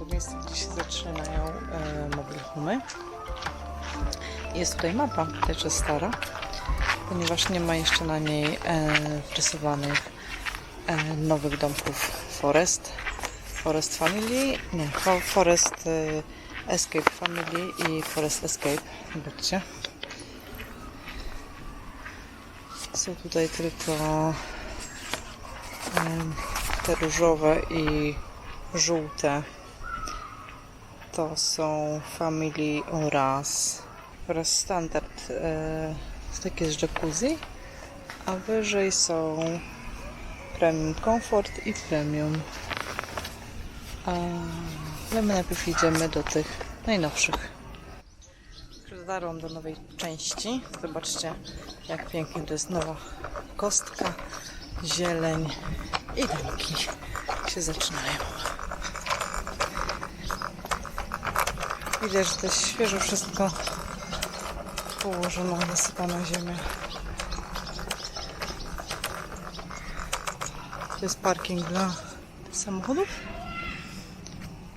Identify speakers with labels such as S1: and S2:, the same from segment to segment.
S1: do miejsca, gdzie się zaczynają e, mobile homy. Jest tutaj mapa, też jest stara, ponieważ nie ma jeszcze na niej e, wrysowanych e, nowych domków Forest. Forest Family, nie, Fo- Forest e, Escape Family i Forest Escape. Zobaczcie. Są tutaj tylko em, te różowe i żółte. To są Family oraz, oraz Standard. E, takie z jacuzzi. A wyżej są Premium Comfort i Premium. A, ale my najpierw idziemy do tych najnowszych. Dotarłam do nowej części. Zobaczcie, jak pięknie to jest nowa kostka, zieleń i domki się zaczynają. Widać, że to jest świeżo wszystko położone, nasypana ziemia. To jest parking dla samochodów.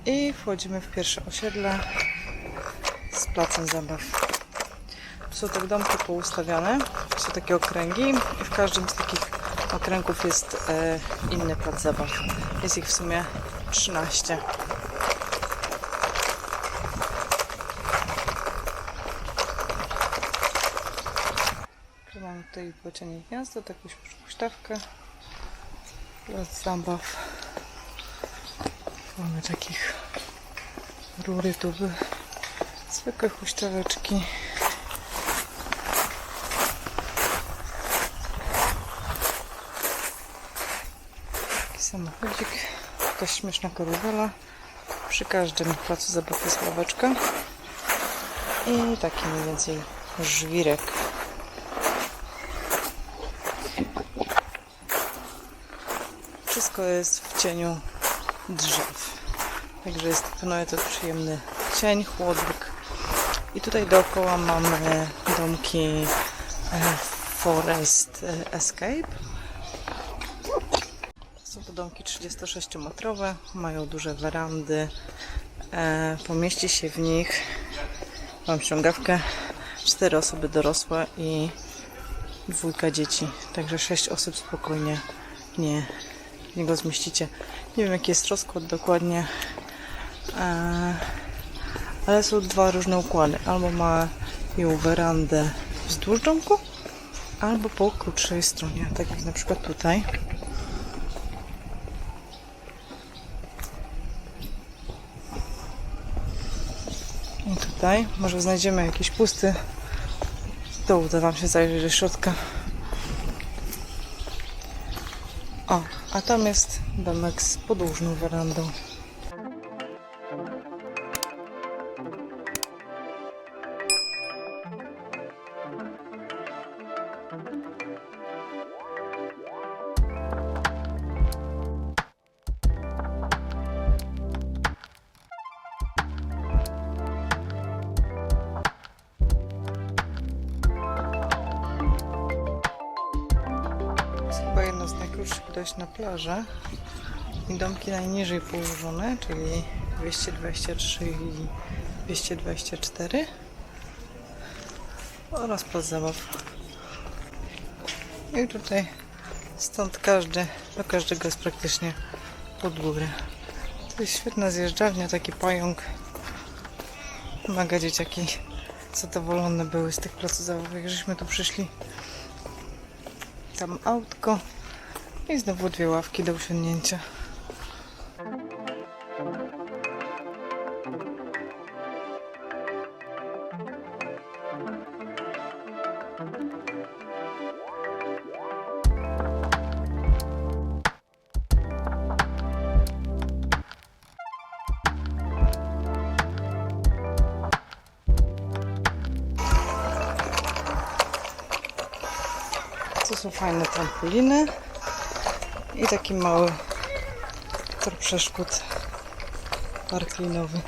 S1: I wchodzimy w pierwsze osiedle z placem zabaw. Są tak domki poustawiane, są takie okręgi i w każdym z takich okręgów jest e, inny plac zabaw. Jest ich w sumie 13. Tu mamy tutaj bocianie gniazdo, taką huśtawkę. Plac zabaw. Mamy takich rury tu by zwykłe huśtaweczki. Taki samochodzik, jakaś śmieszna korowela. Przy każdym placu zabaw jest ławeczka. I taki mniej więcej żwirek. Wszystko jest w cieniu drzew. Także jest panuje to przyjemny cień, chłodnik. I tutaj dookoła mamy domki e, Forest Escape. Są to domki 36-metrowe, mają duże werandy. E, pomieści się w nich, mam ściągawkę, cztery osoby dorosłe i dwójka dzieci. Także sześć osób spokojnie nie, niego zmieścicie. Nie wiem jaki jest rozkład dokładnie, e, ale są dwa różne układy. Albo ma ją werandę wzdłuż domku, albo po krótszej stronie, tak jak na przykład tutaj. I tutaj może znajdziemy jakiś pusty. To uda Wam się zajrzeć do środka. O, a tam jest domek z podłużną werandą. Dojść na plażę. I domki najniżej położone, czyli 223 i 224 oraz plac zabaw. I tutaj stąd każdy, do każdego jest praktycznie pod górę. To jest świetna zjeżdżalnia, taki pająk. Mega dzieciaki zadowolone były z tych placów zabaw, jak żeśmy tu przyszli tam autko i znowu dwie ławki do usiądnięcia. To są fajne trampoliny i taki mały tor przeszkód parklinowy.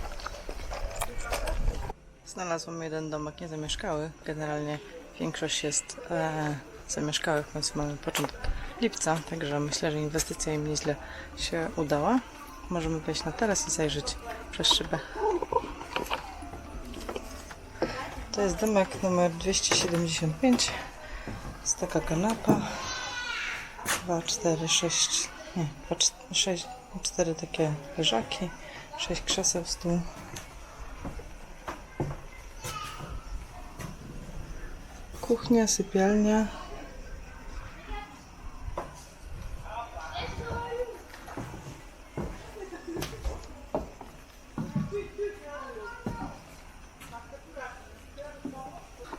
S1: Znalazłam jeden domek niezamieszkały. Generalnie większość jest e, zamieszkałych, więc mamy początek lipca, także myślę, że inwestycja im nieźle się udała. Możemy wejść na teraz i zajrzeć przez szybę. To jest domek numer 275. Jest taka kanapa. 2, 4, 6, nie, 6, 4 takie leżaki, 6 krzeseł, stół. Kuchnia, sypialnia.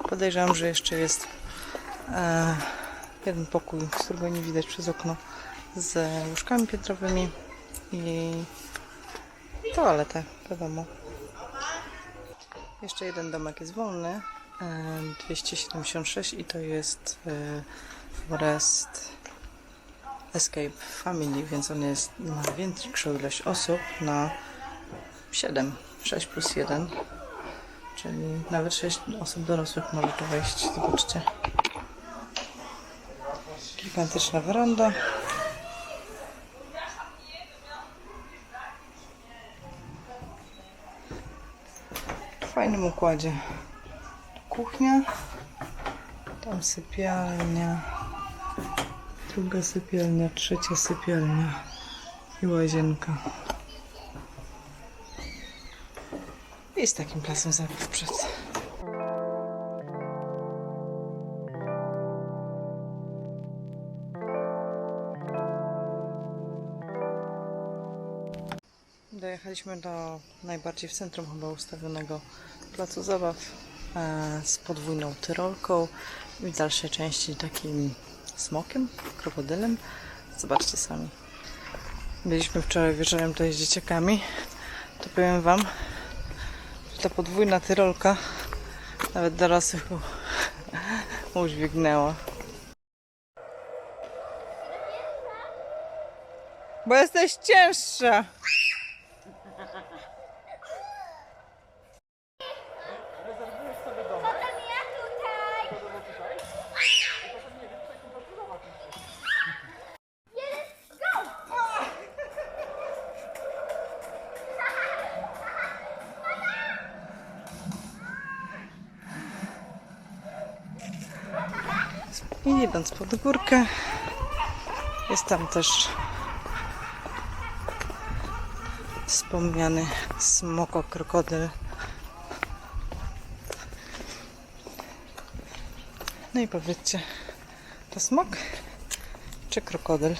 S1: Podejrzewam, że jeszcze jest e, jeden pokój, z którego nie widać przez okno, z łóżkami piętrowymi i toaletę, wiadomo. Jeszcze jeden domek jest wolny, e, 276 i to jest e, Forest Escape Family, więc on jest ma większą ilość osób na 7, 6 plus 1. Czyli nawet 6 osób dorosłych może tu wejść. Zobaczcie. Gigantyczna weranda. W fajnym układzie. Kuchnia. Tam sypialnia. Druga sypialnia, trzecia sypialnia i łazienka. I z takim plasem zabaw przed. Dojechaliśmy do najbardziej w centrum chyba ustawionego placu zabaw e, z podwójną tyrolką i w dalszej części takim smokiem, krokodylem. Zobaczcie sami. Byliśmy wczoraj wieczorem tutaj z dzieciakami. To powiem Wam, że ta podwójna tyrolka nawet dorosłych udźwignęła. Bo jesteś cięższa. I idąc pod górkę, jest tam też wspomniany smoko krokodyl. No i powiedzcie, to smok czy krokodyl?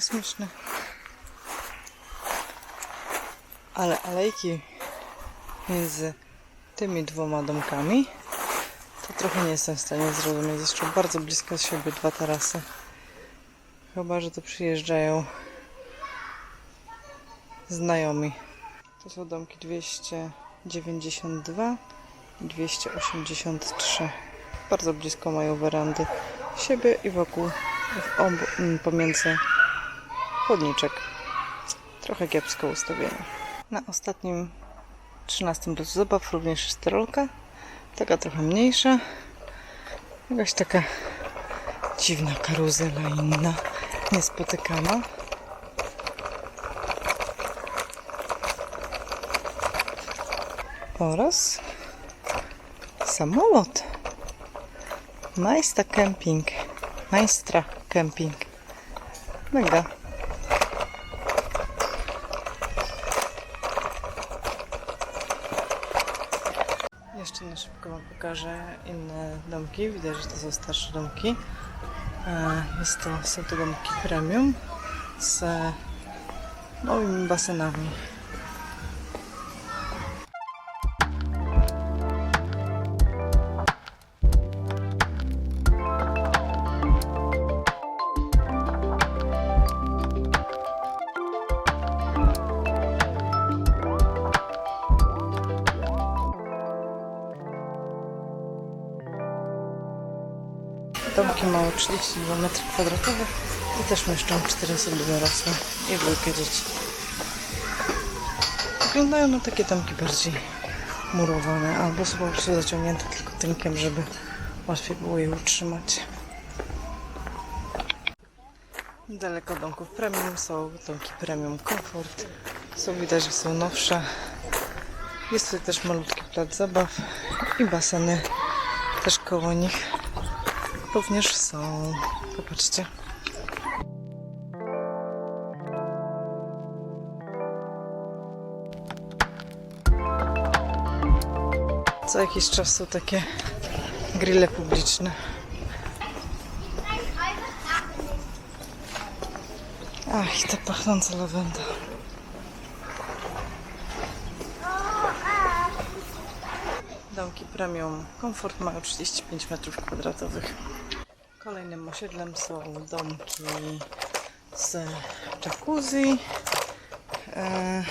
S1: Statek kosmiczny. Ale alejki między tymi dwoma domkami to trochę nie jestem w stanie zrozumieć. Zresztą bardzo blisko siebie dwa tarasy. Chyba, że to przyjeżdżają znajomi. To są domki 292 i 283. Bardzo blisko mają werandy siebie i wokół w obu, mm, pomiędzy chodniczek. Trochę kiepsko ustawienie. Na ostatnim 13 placu zabaw również jest rolka. Taka trochę mniejsza. Jakaś taka dziwna karuzela inna, niespotykana. Oraz samolot. Majsta Camping. Majstra Camping. Mega. Pokażę inne domki. Widać, że to są starsze domki. E, Jest to, są to domki premium z małymi basenami. Domki mają 32 m kwadratowe. I też mieszczą cztery osoby dorosłe i dwójkę dzieci. Wyglądają na takie domki bardziej murowane, albo są po prostu zaciągnięte tylko tynkiem, żeby łatwiej było je utrzymać. Daleko domków premium są domki premium komfort. Są widać, że są nowsze. Jest tutaj też malutki plac zabaw i baseny też koło nich również są. Popatrzcie. Co jakiś czas są takie grille publiczne. Ach, ta pachnąca lawenda. Domki premium komfort mają 35 metrów kwadratowych. Kolejnym osiedlem są domki z jacuzzi. E,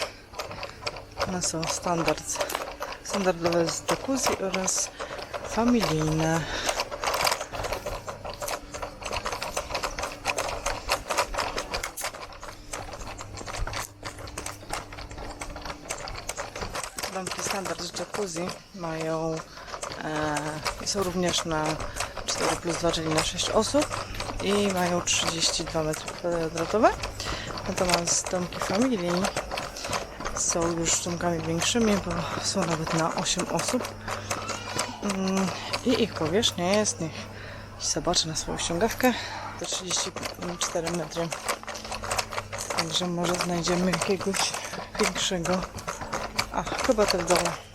S1: One są standard, standardowe z jacuzzi oraz familijne. Domki standard z jacuzzi mają e, są również na 4 plus 2, czyli na 6 osób i mają 32 metry kwadratowe. Natomiast domki familii są już domkami większymi, bo są nawet na 8 osób. Mm, I ich powierzchnia jest, niech zobaczę na swoją ściągawkę, to 34 metry. Także może znajdziemy jakiegoś większego. A, chyba te w dole.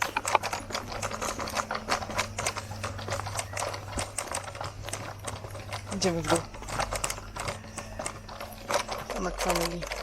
S1: Idziemy w dół. Max Family.